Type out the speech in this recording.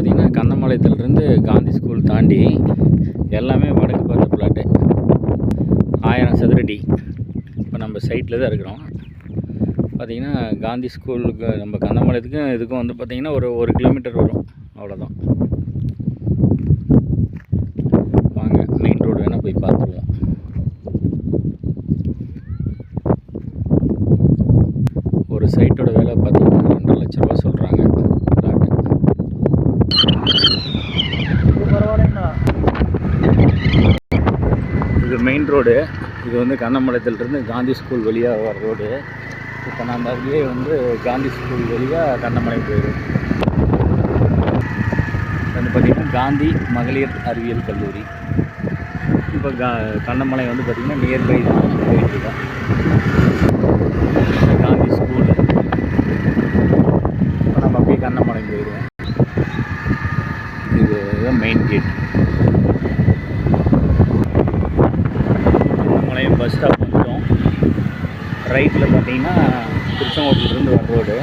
பார்த்திங்கன்னா கண்ணம்பாளையத்துலேருந்து காந்தி ஸ்கூல் தாண்டி எல்லாமே வடக்கு பார்த்த பிளாட்டு. ஆயிரம் சதுரடி. இப்போ நம்ம சைட்டில் தான் இருக்கிறோம். பார்த்திங்கன்னா காந்தி ஸ்கூலுக்கு நம்ம கண்ணம்பாளையத்துக்கும் இதுக்கும் வந்து பார்த்திங்கன்னா ஒரு ஒரு கிலோமீட்டர் வரும். அவ்வளோதான் வாங்க மெயின் ரோடு வேணால் போய் பார்த்துருவோம். ஒரு சைட்டோட வேலை பார்த்தீங்கன்னா மெயின் ரோடு இது வந்து கண்ணம்பாளையத்துலேருந்து காந்தி ஸ்கூல் வழியாக வர ரோடு இப்போ நான் அந்த அதுலேயே வந்து காந்தி ஸ்கூல் வழியாக கண்ணம்பாளையம் போயிடும் வந்து பார்த்திங்கன்னா காந்தி மகளிர் அறிவியல் கல்லூரி. இப்போ கா கண்ணமலை வந்து பார்த்திங்கன்னா நியர்பை தான் போயிட்டுருக்கோம். காந்தி ஸ்கூல் இப்போ நம்ம அப்படியே கண்ணமலை போயிடுவோம். இது தான் மெயின் கேட் பஸ் ஸ்டாப் வந்துட்டோம். ரைட்டில் பார்த்தீங்கன்னா திருச்செங்கோட்டிலேருந்து வர ரோடு